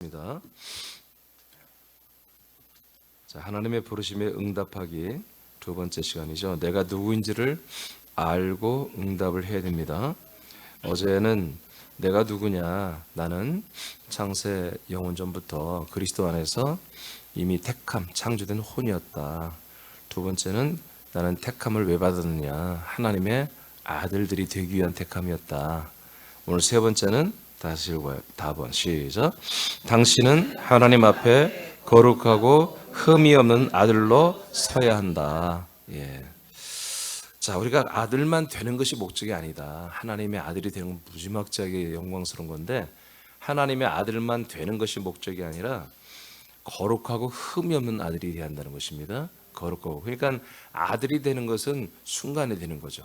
입니다. 자, 하나님의 부르심에 응답하기 두 번째 시간이죠. 내가 누구인지를 알고 응답을 해야 됩니다. 어제는 내가 누구냐? 나는 창세 영원 전부터 그리스도 안에서 이미 택함 창조된 혼이었다. 두 번째는 나는 택함을 왜 받았느냐? 하나님의 아들들이 되기 위한 택함이었다. 오늘 세 번째는 다시 읽어요. 답은 시작. 당신은 하나님 앞에 거룩하고 흠이 없는 아들로 서야 한다. 예. 자, 우리가 아들만 되는 것이 목적이 아니다. 하나님의 아들이 되는 건 무지막지하게 영광스러운 건데 하나님의 아들만 되는 것이 목적이 아니라 거룩하고 흠이 없는 아들이 되어야 한다는 것입니다. 거룩하고. 그러니까 아들이 되는 것은 순간에 되는 거죠.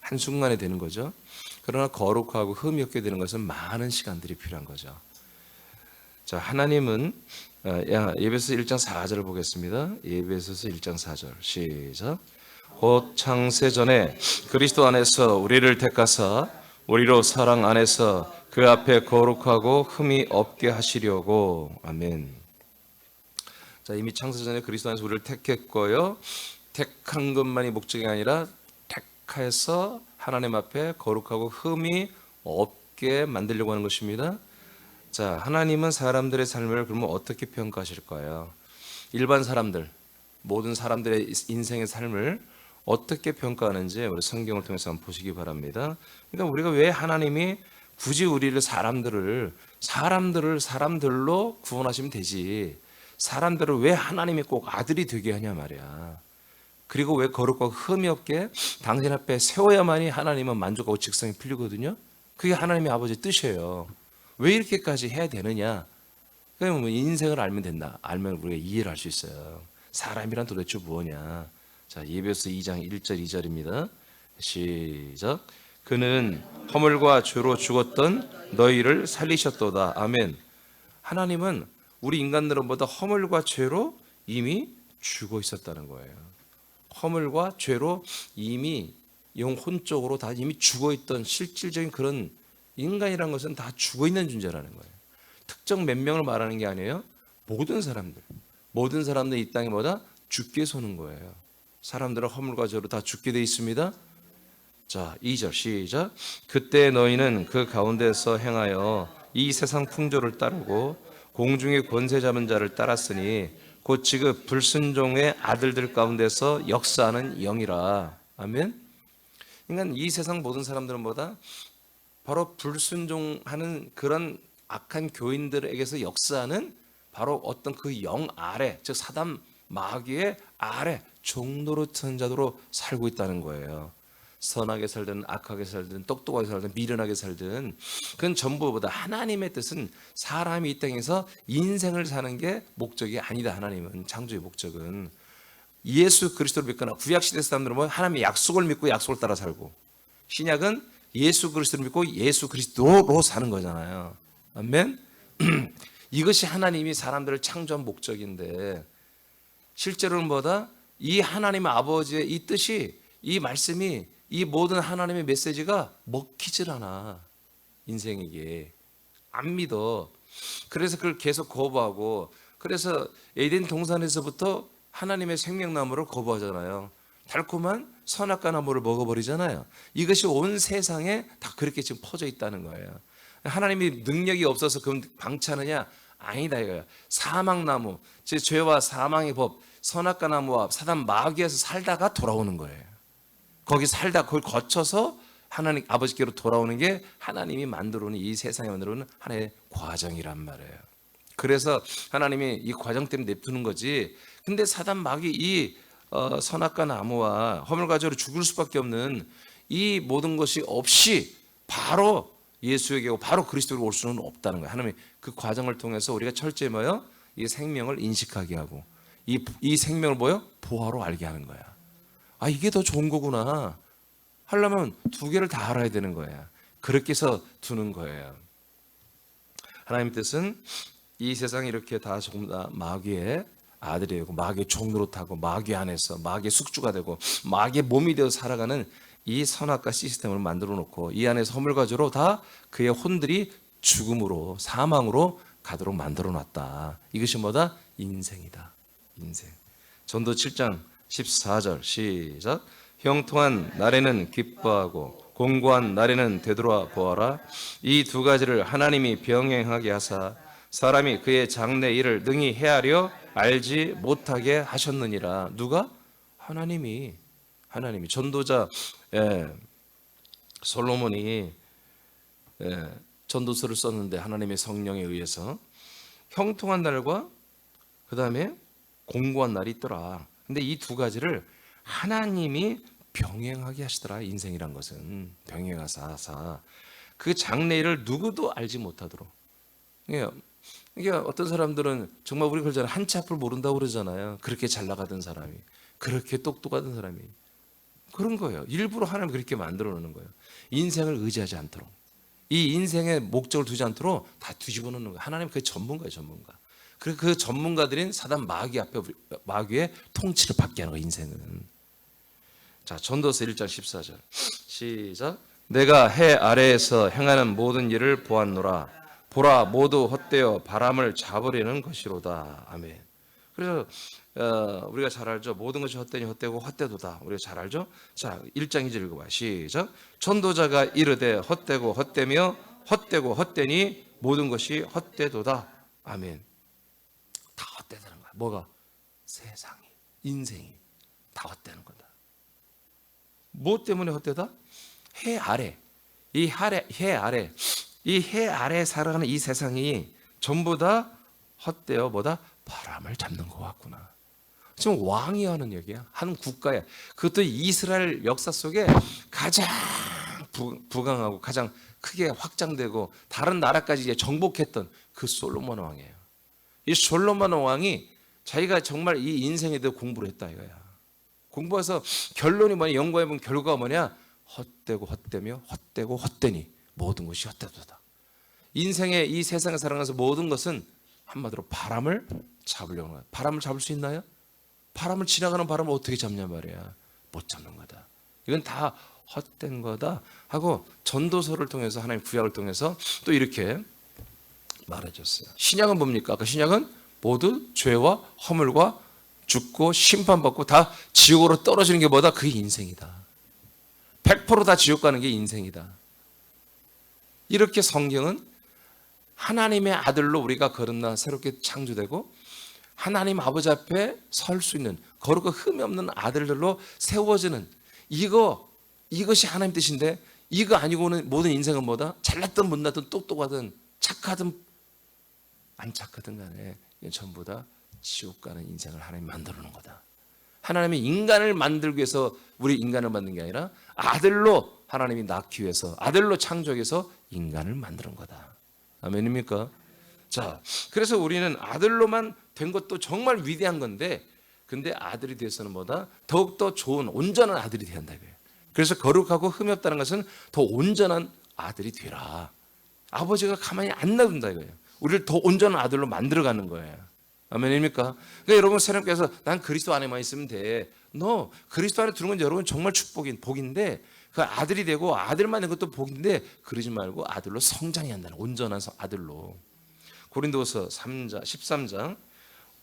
한순간에 되는 거죠. 그러나 거룩하고 흠이 없게 되는 것은 많은 시간들이 필요한 거죠. 자, 하나님은 어, 야, 예배서 1장 4절을 보겠습니다. 예배서서 1장 4절. 시작. 곧 창세 전에 그리스도 안에서 우리를 택하사 우리로 사랑 안에서 그 앞에 거룩하고 흠이 없게 하시려고. 아멘. 자, 이미 창세 전에 그리스도 안에서 우리를 택했고요. 택한 것만이 목적이 아니라 택해서 하나님 앞에 거룩하고 흠이 없게 만들려고 하는 것입니다. 자, 하나님은 사람들의 삶을 그러면 어떻게 평가하실까요? 일반 사람들, 모든 사람들의 인생의 삶을 어떻게 평가하는지 우리 성경을 통해서 한번 보시기 바랍니다. 그러니까 우리가 왜 하나님이 굳이 우리를 사람들을 사람들을 사람들로 구원하시면 되지. 사람들을 왜 하나님이 꼭 아들이 되게 하냐 말이야. 그리고 왜 거룩하고 흠이 없게 당신 앞에 세워야만이 하나님은 만족하고 직성이 풀리거든요. 그게 하나님의 아버지 뜻이에요. 왜 이렇게까지 해야 되느냐? 그냥 뭐 인생을 알면 된다. 알면 우리가 이해를 할 수 있어요. 사람이란 도대체 무엇냐? 자, 예배서 2장 1절 2절입니다. 시작. 그는 허물과 죄로 죽었던 너희를 살리셨도다. 아멘. 하나님은 우리 인간들보다 허물과 죄로 이미 죽어 있었다는 거예요. 허물과 죄로 이미 영혼적으로 다 이미 죽어 있던 실질적인 그런 인간이란 것은 다 죽어 있는 존재라는 거예요. 특정 몇 명을 말하는 게 아니에요. 모든 사람들, 모든 사람들 이 땅에 뭐다 죽게 서는 거예요. 사람들은 허물과 죄로 다 죽게 돼 있습니다. 자, 2절 시작. 그때 너희는 그 가운데서 행하여 이 세상 풍조를 따르고 공중의 권세 잡은 자를 따랐으니 곧 지금 불순종의 아들들 가운데서 역사하는 영이라. 아멘. 그러니까 이 세상 모든 사람들은 뭐다? 바로 불순종하는 그런 악한 교인들에게서 역사하는 바로 어떤 그 영 아래, 즉 사단 마귀의 아래 종로로 천자도로 살고 있다는 거예요. 선하게 살든 악하게 살든 똑똑하게 살든 미련하게 살든 그건 전부보다 하나님의 뜻은 사람이 이 땅에서 인생을 사는 게 목적이 아니다. 하나님은 창조의 목적은 예수 그리스도를 믿거나 구약 시대 사람들은 뭐 하나님의 약속을 믿고 약속을 따라 살고 신약은 예수 그리스도를 믿고 예수 그리스도로 사는 거잖아요. 아멘. 이것이 하나님이 사람들을 창조한 목적인데 실제로는 뭐다? 이 하나님 아버지의 이 뜻이 이 말씀이 이 모든 하나님의 메시지가 먹히질 않아 인생에게 안 믿어. 그래서 그걸 계속 거부하고 그래서 에덴 동산에서부터 하나님의 생명나무를 거부하잖아요. 달콤한 선악과 나무를 먹어버리잖아요. 이것이 온 세상에 다 그렇게 지금 퍼져 있다는 거예요. 하나님이 능력이 없어서 그럼 방치하느냐? 아니다 이거야. 사망나무, 즉 죄와 사망의 법, 선악과 나무와 사단 마귀에서 살다가 돌아오는 거예요. 거기 살다 그걸 거쳐서 하나님 아버지께로 돌아오는 게 하나님이 만들어 오는 이 세상에 만들어 오는 하나의 과정이란 말이에요. 그래서 하나님이 이 과정 때문에 냅두는 거지. 근데 사단 마귀 이 어, 선악과 나무와 허물과죄로 죽을 수밖에 없는 이 모든 것이 없이 바로 예수에게 오고 바로 그리스도로 올 수는 없다는 거예요. 하나님 그 과정을 통해서 우리가 철저히 뭐요? 이 생명을 인식하게 하고 이, 이 생명을 뭐요? 보화로 알게 하는 거야. 아 이게 더 좋은 거구나. 하려면 두 개를 다 알아야 되는 거야. 그렇게 해서 두는 거예요. 하나님 뜻은 이 세상이 이렇게 다 조금 다 마귀의 아들이 되고 마귀의 종로로 타고 마귀 안에서 마귀의 숙주가 되고 마귀의 몸이 되어 살아가는 이 선악과 시스템을 만들어 놓고 이 안에서 허물과 죄로 다 그의 혼들이 죽음으로 사망으로 가도록 만들어 놨다. 이것이 뭐다? 인생이다. 인생. 전도 7장 14절 시작. 형통한 날에는 기뻐하고 공고한 날에는 되돌아 보아라. 이 두 가지를 하나님이 병행하게 하사 사람이 그의 장래 일을 능히 헤아려 알지 못하게 하셨느니라. 누가? 하나님이 하나님이 전도자 예, 솔로몬이 예, 전도서를 썼는데 하나님의 성령에 의해서 형통한 날과 그 다음에 공고한 날이 있더라. 근데 이 두 가지를 하나님이 병행하게 하시더라. 인생이란 것은 병행하사 그 장래를 누구도 알지 못하도록. 이게, 어떤 사람들은 정말 우리 그러잖아요. 한치 앞을 모른다고 그러잖아요. 그렇게 잘 나가던 사람이, 그렇게 똑똑하던 사람이 그런 거예요. 일부러 하나님 그렇게 만들어 놓는 거예요. 인생을 의지하지 않도록. 이 인생의 목적을 두지 않도록 다 뒤집어 놓는 거예요. 하나님 그 전문가예요, 전문가. 그리고 그 전문가들인 사단 마귀 앞에 마귀의 통치를 받게 하는 거예요, 인생은. 자, 전도서 1장 14절. 시작. 내가 해 아래에서 행하는 모든 일을 보았노라. 보라 모두 헛되어 바람을 잡으려는 것이로다. 아멘. 그래서 어, 우리가 잘 알죠. 모든 것이 헛되니 헛되고 헛되도다. 우리가 잘 알죠. 자, 1장 2절 읽어봐. 시작. 전도자가 이르되 헛되고 헛되며 헛되고 헛되니 모든 것이 헛되도다. 아멘. 뭐가? 세상이, 인생이 다 헛되는 거다. 뭐 때문에 헛되다? 해 아래. 이 아래, 해 아래. 이 해 아래 살아가는 이 세상이 전부 다 헛되어 뭐다? 바람을 잡는 것 같구나. 지금 왕이 하는 얘기야. 한 국가에. 그것도 이스라엘 역사 속에 가장 부, 부강하고 가장 크게 확장되고 다른 나라까지 이제 정복했던 그 솔로몬 왕이에요. 이 솔로몬 왕이 자기가 정말 이 인생에 대해 공부를 했다 이거야. 공부해서 결론이 뭐냐? 연구해 본 결과가 뭐냐? 헛되고 헛되며 헛되고 헛되니 모든 것이 헛되도다. 인생의 이 세상에 살아가면서 모든 것은 한마디로 바람을 잡으려고 하는 거야. 바람을 잡을 수 있나요? 바람을 지나가는 바람을 어떻게 잡냐 말이야. 못 잡는 거다. 이건 다 헛된 거다 하고 전도서를 통해서 하나님 구약을 통해서 또 이렇게 말해줬어요. 신약은 뭡니까? 아까 신약은 모두 죄와 허물과 죽고 심판받고 다 지옥으로 떨어지는 게 뭐다? 그게 인생이다. 100%다 지옥 가는 게 인생이다. 이렇게 성경은 하나님의 아들로 우리가 거듭나 새롭게 창조되고 하나님 아버지 앞에 설 수 있는 거룩과 흠이 없는 아들들로 세워지는 이거 이것이 하나님 뜻인데 이거 아니고는 모든 인생은 뭐다? 잘났든 못났든 똑똑하든 착하든 안 착하든 간에 전부 다 지옥 가는 인생을 하나님 만들어 놓은 거다. 하나님이 인간을 만들기 위해서 우리 인간을 만든 게 아니라 아들로 하나님이 낳기 위해서 아들로 창조하기 위해서 인간을 만드는 거다. 아멘입니까? 자, 그래서 우리는 아들로만 된 것도 정말 위대한 건데 근데 아들이 되어서는 뭐다? 더욱더 좋은 온전한 아들이 돼야 한다 이거예요. 그래서 거룩하고 흠이 없다는 것은 더 온전한 아들이 되라. 아버지가 가만히 안 놔둔다 이거예요. 우리를 더 온전한 아들로 만들어가는 거예요. 아멘입니까? 그러니까 여러분 사람께서 난 그리스도 안에만 있으면 돼. 너 그리스도 안에 들어온 건 여러분 정말 축복인 복인데 그 아들이 되고 아들만 된 것도 복인데 그러지 말고 아들로 성장해야 한다는 온전한 아들로. 고린도서 3장 13장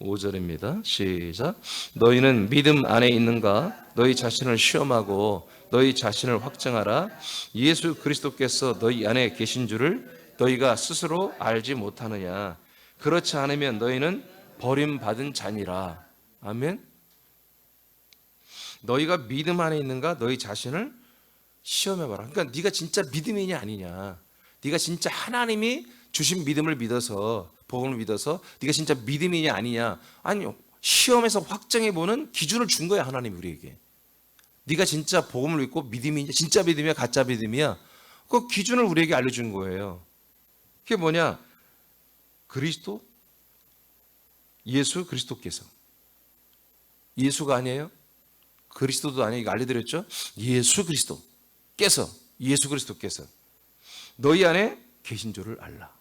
5절입니다. 시작. 너희는 믿음 안에 있는가? 너희 자신을 시험하고 너희 자신을 확정하라. 예수 그리스도께서 너희 안에 계신 줄을 너희가 스스로 알지 못하느냐? 그렇지 않으면 너희는 버림받은 자니라. 아멘. 너희가 믿음 안에 있는가? 너희 자신을 시험해 봐라. 그러니까 네가 진짜 믿음이냐 아니냐. 네가 진짜 하나님이 주신 믿음을 믿어서 복음을 믿어서 네가 진짜 믿음이냐 아니냐. 아니요. 시험에서 확정해 보는 기준을 준 거야, 하나님 우리에게. 네가 진짜 복음을 믿고 믿음이냐, 진짜 믿음이야, 가짜 믿음이야. 그 기준을 우리에게 알려 준 거예요. 그게 뭐냐? 그리스도 예수 그리스도께서 예수가 아니에요? 그리스도도 아니에요. 알려드렸죠? 예수 그리스도께서 예수 그리스도께서 너희 안에 계신 줄을 알라.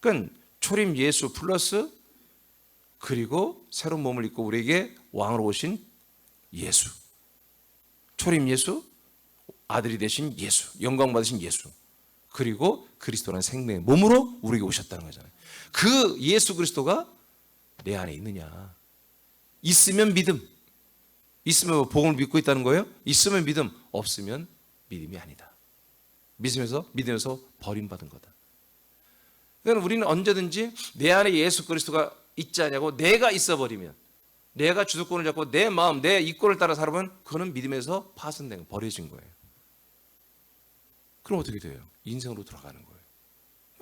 그러니까 초림 예수 플러스 그리고 새로운 몸을 입고 우리에게 왕으로 오신 예수. 초림 예수, 아들이 되신 예수, 영광 받으신 예수. 그리고 그리스도라는 생명의 몸으로 우리에게 오셨다는 거잖아요. 그 예수 그리스도가 내 안에 있느냐? 있으면 믿음. 있으면 뭐 복음을 믿고 있다는 거예요? 있으면 믿음. 없으면 믿음이 아니다. 믿으면서 믿으면서 버림받은 거다. 그러니까 우리는 언제든지 내 안에 예수 그리스도가 있지 않냐고 내가 있어 버리면 내가 주도권을 잡고 내 마음, 내 이권을 따라 살아보면 그거는 믿음에서 파손된 거, 버려진 거예요. 그럼 어떻게 돼요? 인생으로 돌아가는 거예요.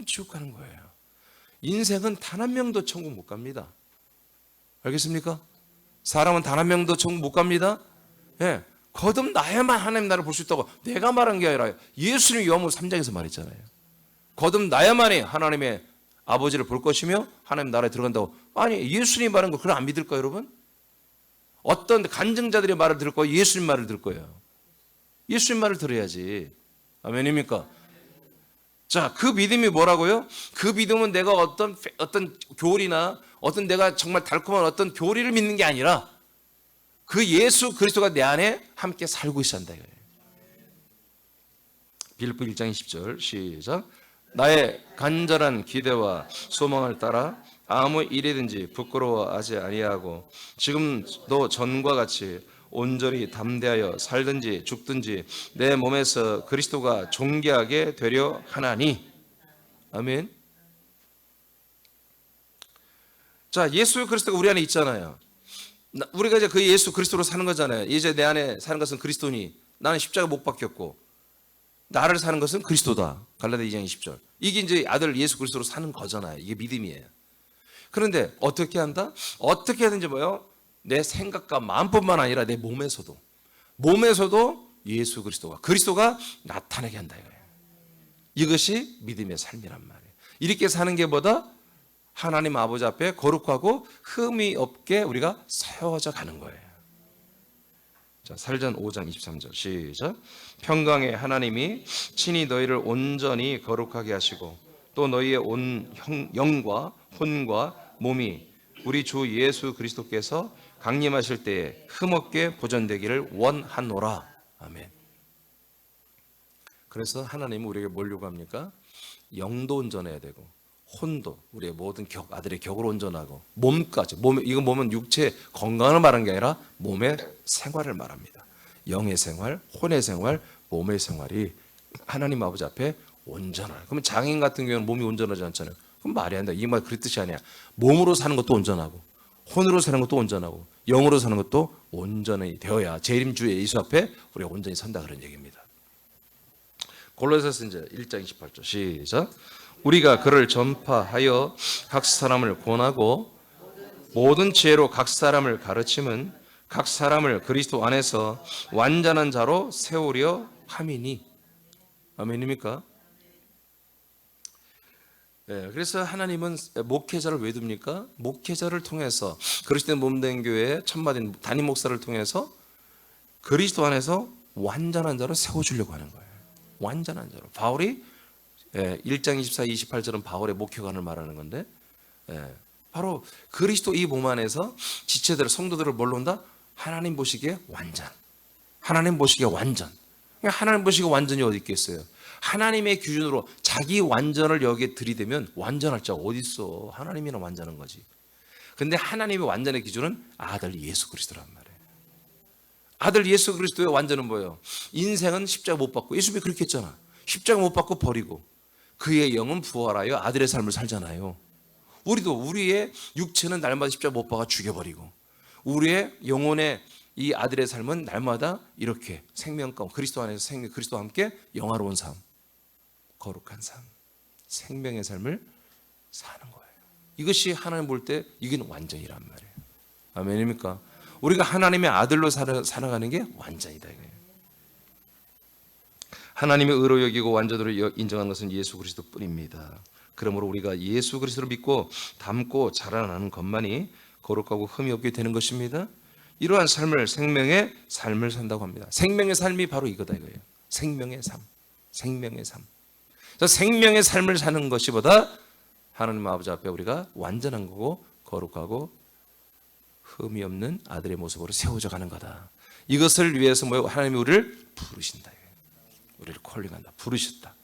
지옥 가는 거예요. 인생은 단 한 명도 천국 못 갑니다. 알겠습니까? 사람은 단 한 명도 천국 못 갑니다. 예. 거듭나야만 하나님 나를 볼 수 있다고 내가 말한 게 아니라 예수님이 요한복음 3장에서 말했잖아요. 거듭나야만이 하나님의 아버지를 볼 것이며 하나님 나라에 들어간다고. 아니 예수님 말한 거 그걸 안 믿을까 여러분? 어떤 간증자들의 말을 들을 거예요? 예수님 말을 들을 거예요. 예수님 말을 들어야지. 아멘입니까? 자, 그 믿음이 뭐라고요? 그 믿음은 내가 어떤 어떤 교리나 어떤 내가 정말 달콤한 어떤 교리를 믿는 게 아니라 그 예수 그리스도가 내 안에 함께 살고 있어 한다 이거예요. 빌립보 1장 20절 시작. 나의 간절한 기대와 소망을 따라 아무 일이든지 부끄러워하지 아니하고 지금도 전과 같이 온전히 담대하여 살든지 죽든지 내 몸에서 그리스도가 존귀하게 되려 하나니 아멘. 자, 예수 그리스도가 우리 안에 있잖아요. 나- 우리가 이제 그 예수 그리스도로 사는 거잖아요. 이제 내 안에 사는 것은 그리스도니 나는 십자가 못 박혔고 나를 사는 것은 그리스도다. 갈라디아 2장 20절. 이게 이제 아들 예수 그리스도로 사는 거잖아요. 이게 믿음이에요. 그런데 어떻게 한다? 어떻게 하든지 뭐요? 내 생각과 마음뿐만 아니라 내 몸에서도 몸에서도 예수 그리스도가 그리스도가 나타나게 한다 이거예요. 이것이 믿음의 삶이란 말이에요. 이렇게 사는 게 뭐다? 하나님 아버지 앞에 거룩하고 흠이 없게 우리가 세워져 가는 거예요. 자, 살전 5장 23절 시작. 평강의 하나님이 친히 너희를 온전히 거룩하게 하시고 또 너희의 온 형- 영과 혼과 몸이 우리 주 예수 그리스도께서 강림하실 때에 흠없게 보존되기를 원하노라. 아멘. 그래서 하나님은 우리에게 뭘 요구합니까? 영도 온전해야 되고 혼도 우리의 모든 격 아들의 격을 온전하고 몸까지 몸 이건 몸은 육체 건강을 말하는 게 아니라 몸의 생활을 말합니다. 영의 생활, 혼의 생활, 몸의 생활이 하나님 아버지 앞에 온전할. 그러면 장인 같은 경우는 몸이 온전하지 않잖아요. 그럼 말이 안 돼. 이 말그 뜻이 아니야. 몸으로 사는 것도 온전하고 혼으로 사는 것도 온전하고 영으로 사는 것도 온전히 되어야 재림주 예수 앞에 우리가 온전히 산다 그런 얘기입니다. 골로새서 이제 1장 28절 시작. 우리가 그를 전파하여 각 사람을 권하고 모든 지혜로 각 사람을 가르침은 각 사람을 그리스도 안에서 완전한 자로 세우려 함이니 아멘입니까? 예, 그래서 하나님은 목회자를 왜 둡니까? 목회자를 통해서 그리스도의 몸된 교회 천마딘 담임 목사를 통해서 그리스도 안에서 완전한 자로 세워주려고 하는 거예요. 완전한 자로. 바울이 예, 1장 24, 28절은 바울의 목회관을 말하는 건데 예, 바로 그리스도 이 몸 안에서 지체들 성도들을 뭘로 온다? 하나님 보시기에 완전. 하나님 보시기에 완전. 그러니까 하나님 보시기에 완전이 어디 있겠어요? 하나님의 기준으로 자기 완전을 여기에 들이대면 완전할 자가 어디 있어? 하나님이나 완전한 거지. 근데 하나님의 완전의 기준은 아들 예수 그리스도란 말이에요. 아들 예수 그리스도의 완전은 뭐예요? 인생은 십자가 못 받고 예수님이 그렇게 했잖아. 십자가 못 받고 버리고 그의 영은 부활하여 아들의 삶을 살잖아요. 우리도 우리의 육체는 날마다 십자가 못 박아 죽여버리고 우리의 영혼의 이 아들의 삶은 날마다 이렇게 생명감 그리스도 안에서 생명 그리스도와 함께 영화로운 삶, 거룩한 삶, 생명의 삶을 사는 거예요. 이것이 하나님 볼 때 이게 완전이란 말이에요. 아멘입니까? 우리가 하나님의 아들로 살아, 살아가는 게 완전이다 이거예요. 하나님의 의로 여기고 완전으로 여- 인정한 것은 예수 그리스도뿐입니다. 그러므로 우리가 예수 그리스도를 믿고 담고 자라나는 것만이 거룩하고 흠이 없게 되는 것입니다. 이러한 삶을 생명의 삶을 산다고 합니다. 생명의 삶이 바로 이거다 이거예요. 생명의 삶, 생명의 삶. 그래서 생명의 삶을 사는 것이보다 하나님 아버지 앞에 우리가 완전한 거고 거룩하고 흠이 없는 아들의 모습으로 세워져 가는 거다. 이것을 위해서 뭐 하나님이 우리를 부르신다. 우리를 콜링한다. 부르셨다.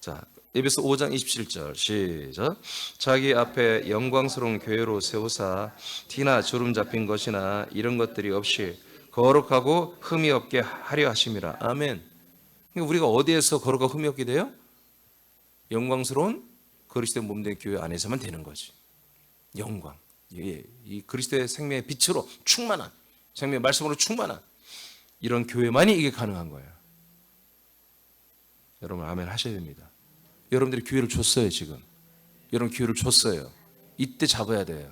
자, 에베소 5장 27절 시작. 자기 앞에 영광스러운 교회로 세우사 티나 주름 잡힌 것이나 이런 것들이 없이 거룩하고 흠이 없게 하려 하심이라. 아멘. 우리가 어디에서 거룩하고 흠이 없게 돼요? 영광스러운 그리스도의 몸된 교회 안에서만 되는 거지. 영광. 예, 이 그리스도의 생명의 빛으로 충만한 생명의 말씀으로 충만한 이런 교회만이 이게 가능한 거예요. 여러분 아멘 하셔야 됩니다. 여러분들이 기회를 줬어요 지금. 여러분 기회를 줬어요. 이때 잡아야 돼요.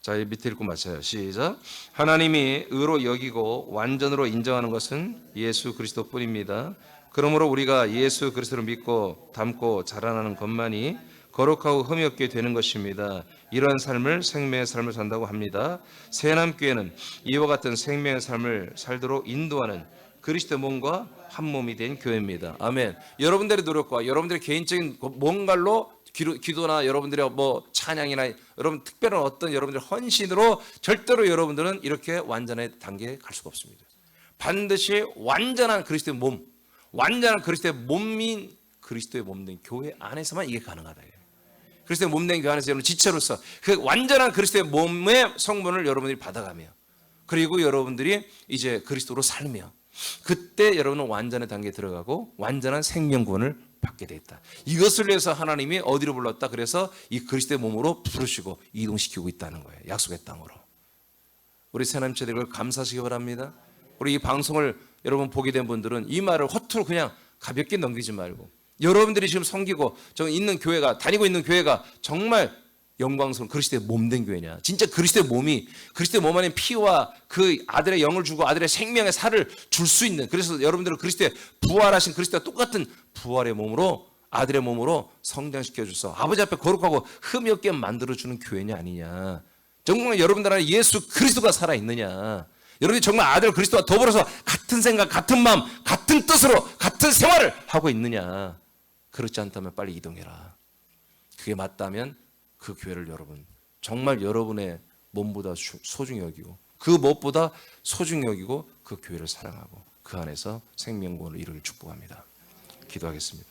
자, 이 밑에 읽고 마쳐요. 시작. 하나님이 의로 여기고 완전으로 인정하는 것은 예수 그리스도뿐입니다. 그러므로 우리가 예수 그리스도를 믿고 담고 자라나는 것만이 거룩하고 흠이 없게 되는 것입니다. 이런 삶을 생명의 삶을 산다고 합니다. 새남교회는 이와 같은 생명의 삶을 살도록 인도하는 그리스도 몸과 한 몸이 된 교회입니다. 아멘. 여러분들의 노력과 여러분들의 개인적인 뭔가로 기도, 기도나 여러분들의 뭐 찬양이나 여러분 특별한 어떤 여러분들의 헌신으로 절대로 여러분들은 이렇게 완전의 단계에 갈 수가 없습니다. 반드시 완전한 그리스도의 몸, 완전한 그리스도의 몸인 그리스도의 몸된 교회 안에서만 이게 가능하다. 그리스도의 몸된 교회 안에서 여러분 지체로서 그 완전한 그리스도의 몸의 성분을 여러분들이 받아가며 그리고 여러분들이 이제 그리스도로 살며 그때 여러분은 완전의 단계에 들어가고 완전한 생명권을 받게 돼 있다. 이것을 위해서 하나님이 어디로 불렀다? 그래서 이 그리스도의 몸으로 부르시고 이동시키고 있다는 거예요. 약속의 땅으로. 우리 새남체들을 감사하시기 바랍니다. 우리 이 방송을 여러분 보게 된 분들은 이 말을 허투루 그냥 가볍게 넘기지 말고 여러분들이 지금 섬기고 저 있는 교회가 다니고 있는 교회가 정말 영광스러운 그리스도의 몸된 교회냐? 진짜 그리스도의 몸이 그리스도의 몸 안에 피와 그 아들의 영을 주고 아들의 생명의 살을 줄 수 있는 그래서 여러분들은 그리스도의 부활하신 그리스도와 똑같은 부활의 몸으로 아들의 몸으로 성장시켜 줘서 아버지 앞에 거룩하고 흠이 없게 만들어 주는 교회냐 아니냐? 정말 여러분들 안에 예수 그리스도가 살아 있느냐? 여러분이 정말 아들 그리스도와 더불어서 같은 생각, 같은 마음, 같은 뜻으로 같은 생활을 하고 있느냐? 그렇지 않다면 빨리 이동해라. 그게 맞다면 그 교회를 여러분 정말 여러분의 몸보다 수- 소중히 여기고 그 무엇보다 소중히 여기고 그 교회를 사랑하고 그 안에서 생명권을 이루길 축복합니다. 기도하겠습니다.